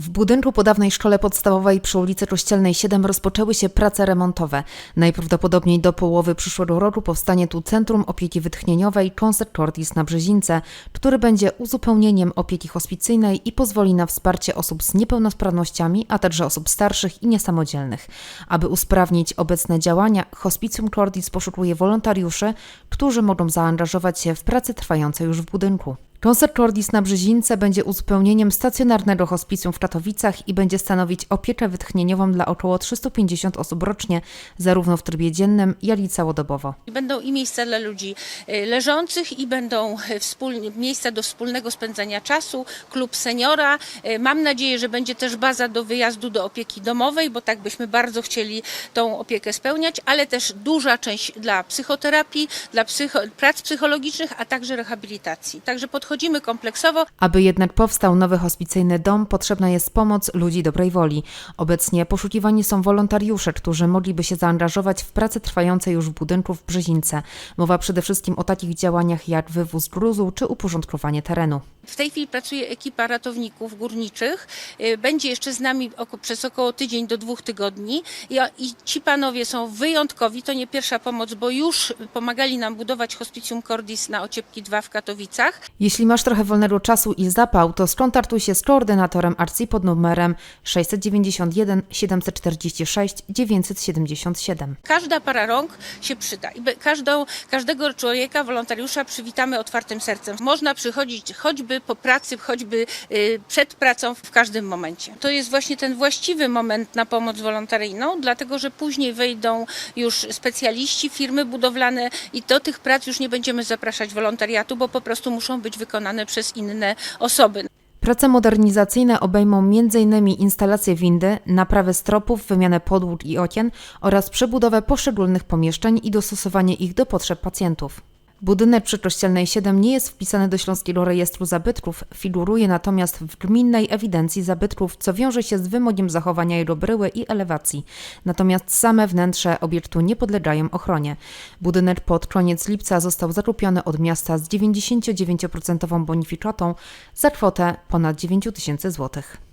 W budynku po dawnej szkole podstawowej przy ulicy Kościelnej 7 rozpoczęły się prace remontowe. Najprawdopodobniej do połowy przyszłego roku powstanie tu Centrum Opieki Wytchnieniowej Concert Cordis na Brzezince, który będzie uzupełnieniem opieki hospicyjnej i pozwoli na wsparcie osób z niepełnosprawnościami, a także osób starszych i niesamodzielnych. Aby usprawnić obecne działania, Hospicjum Cordis poszukuje wolontariuszy, którzy mogą zaangażować się w prace trwające już w budynku. Koncert Cordis na Brzezince będzie uzupełnieniem stacjonarnego hospicjum w Katowicach i będzie stanowić opiekę wytchnieniową dla około 350 osób rocznie, zarówno w trybie dziennym, jak i całodobowo. Będą i miejsca dla ludzi y, leżących i będą y, wspólnie, miejsca do wspólnego spędzania czasu, klub seniora. Y, Mam nadzieję, że będzie też baza do wyjazdu do opieki domowej, bo tak byśmy bardzo chcieli tą opiekę spełniać, ale też duża część dla psychoterapii, dla psycho, prac psychologicznych, a także rehabilitacji. Także podchodzimy kompleksowo. Aby jednak powstał nowy hospicyjny dom, potrzebna jest pomoc ludzi dobrej woli. Obecnie poszukiwani są wolontariusze, którzy mogliby się zaangażować w prace trwające już w budynku w Brzezince. Mowa przede wszystkim o takich działaniach jak wywóz gruzu czy uporządkowanie terenu. W tej chwili pracuje ekipa ratowników górniczych. Y, Będzie jeszcze z nami oko, przez około tydzień do dwóch tygodni. I, I ci panowie są wyjątkowi. To nie pierwsza pomoc, bo już pomagali nam budować Hospicjum Cordis na Ociepki 2 w Katowicach. Jeśli masz trochę wolnego czasu i zapał, to skontaktuj się z koordynatorem ARCI pod numerem 691 746 977. Każda para rąk się przyda. I każdą, każdego człowieka, wolontariusza przywitamy otwartym sercem. Można przychodzić choćby po pracy, choćby y, przed pracą w każdym momencie. To jest właśnie ten właściwy moment na pomoc wolontaryjną, dlatego że później wejdą już specjaliści, firmy budowlane i do tych prac już nie będziemy zapraszać wolontariatu, bo po prostu muszą być wykonane przez inne osoby. Prace modernizacyjne obejmą m.in. instalację windy, naprawę stropów, wymianę podłóg i okien oraz przebudowę poszczególnych pomieszczeń i dostosowanie ich do potrzeb pacjentów. Budynek przy Kościelnej 7 nie jest wpisany do Śląskiego Rejestru Zabytków, figuruje natomiast w gminnej ewidencji zabytków, co wiąże się z wymogiem zachowania jego bryły i elewacji. Natomiast same wnętrze obiektu nie podlegają ochronie. Budynek pod koniec lipca został zakupiony od miasta z 99% bonifikatą za kwotę ponad 9 tysięcy złotych.